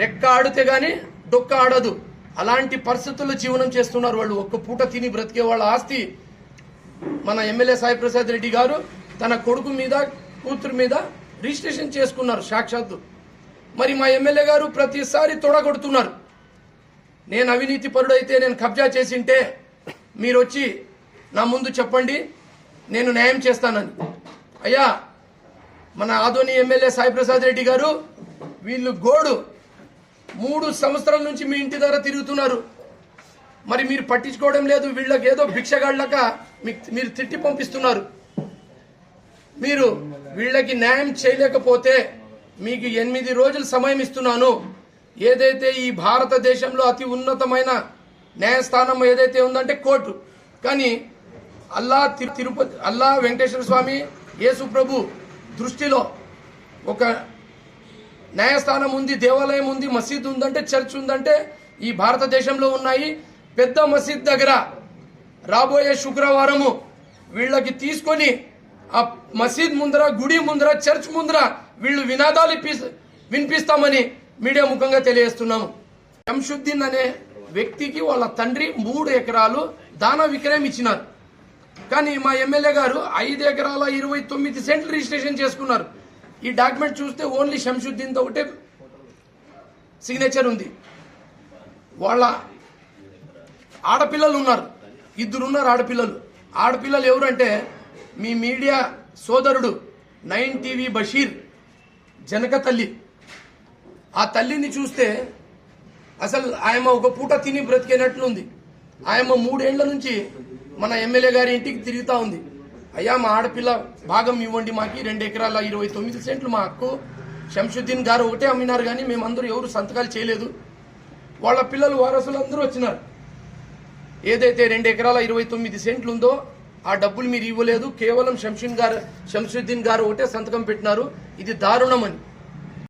రెక్క ఆడితే గానీ డొక్క ఆడదు అలాంటి పరిస్థితుల్లో జీవనం చేస్తున్నారు వాళ్ళు. ఒక్క పూట తిని బ్రతికే వాళ్ళ ఆస్తి మన ఎమ్మెల్యే సాయి ప్రసాద్ రెడ్డి గారు తన కొడుకు మీద కూతురు మీద రిజిస్ట్రేషన్ చేసుకున్నారు సాక్షాత్తు. మరి మా ఎమ్మెల్యే గారు ప్రతిసారి తొడగొడుతున్నారు. నేను అవినీతి పరుడైతే నేను కబ్జా చేసింటే మీరు వచ్చి నా ముందు చెప్పండి నేను న్యాయం చేస్తానని. అయ్యా మన ఆదోని ఎమ్మెల్యే సాయి ప్రసాద్ రెడ్డి గారు వీళ్ళు గోడు. మూడు సంవత్సరాల నుంచి మీ ఇంటి దగ్గర తిరుగుతున్నారు. మరి మీరు పట్టించుకోవడం లేదు వీళ్ళకి ఏదో భిక్షగాళ్ళక మీకు మీరు తిట్టి పంపిస్తున్నారు. మీరు వీళ్ళకి న్యాయం చేయలేకపోతే మీకు ఎనిమిది రోజులు సమయం ఇస్తున్నాను. ఏదైతే ఈ భారతదేశంలో అతి ఉన్నతమైన న్యాయస్థానం ఏదైతే ఉందంటే కోర్టు. కానీ అల్లా తిరుపతి అల్లా వెంకటేశ్వర స్వామి యేసు ప్రభు దృష్టిలో ఒక న్యాయస్థానం ఉంది దేవాలయం ఉంది మసీద్ ఉందంటే చర్చ్ ఉందంటే ఈ భారతదేశంలో ఉన్నాయి. పెద్ద మసీద్ దగ్గర రాబోయే శుక్రవారము వీళ్ళకి తీసుకొని ఆ మసీద్ ముందర గుడి ముందర చర్చ్ ముందర వీళ్ళు వినాదాలు వినిపిస్తామని మీడియా ముఖంగా తెలియజేస్తున్నాము. శంషుద్దీన్ అనే వ్యక్తికి వాళ్ళ తండ్రి మూడు ఎకరాలు దాన విక్రయం ఇచ్చినారు. కానీ మా ఎమ్మెల్యే గారు ఐదు ఎకరాల ఇరవై తొమ్మిది సెంట్లు రిజిస్ట్రేషన్ చేసుకున్నారు. ఈ డాక్యుమెంట్ చూస్తే ఓన్లీ శంషుద్దీన్ ఒకటే సిగ్నేచర్ ఉంది. వాళ్ళ ఆడపిల్లలు ఉన్నారు. ఇద్దరు ఉన్నారు ఆడపిల్లలు ఆడపిల్లలు ఎవరంటే మీ మీడియా సోదరుడు నైన్ టీవీ బషీర్ జనక తల్లి. ఆ తల్లిని చూస్తే అసలు ఆయమ్మ ఒక పూట తిని బ్రతికేనట్లుంది. ఆయమ్మ మూడేళ్ళ నుంచి మన ఎమ్మెల్యే గారి ఇంటికి తిరుగుతూ ఉంది. అయ్యా మా ఆడపిల్ల భాగం ఇవ్వండి మాకి. రెండు ఎకరాల ఇరవై తొమ్మిది సెంట్లు మా అక్కు. శంషుద్దీన్ గారు ఒకటే అమ్మినారు కానీ మేమందరూ ఎవరు సంతకాలు చేయలేదు. వాళ్ళ పిల్లలు వారసులు అందరూ వచ్చినారు. ఏదైతే రెండు ఎకరాల ఇరవై తొమ్మిది సెంట్లు ఉందో ఆ డబ్బులు మీరు ఇవ్వలేదు. కేవలం శంషుద్దీన్ గారు శంషుద్దీన్ గారు ఒకటే సంతకం పెట్టినారు. ఇది దారుణమని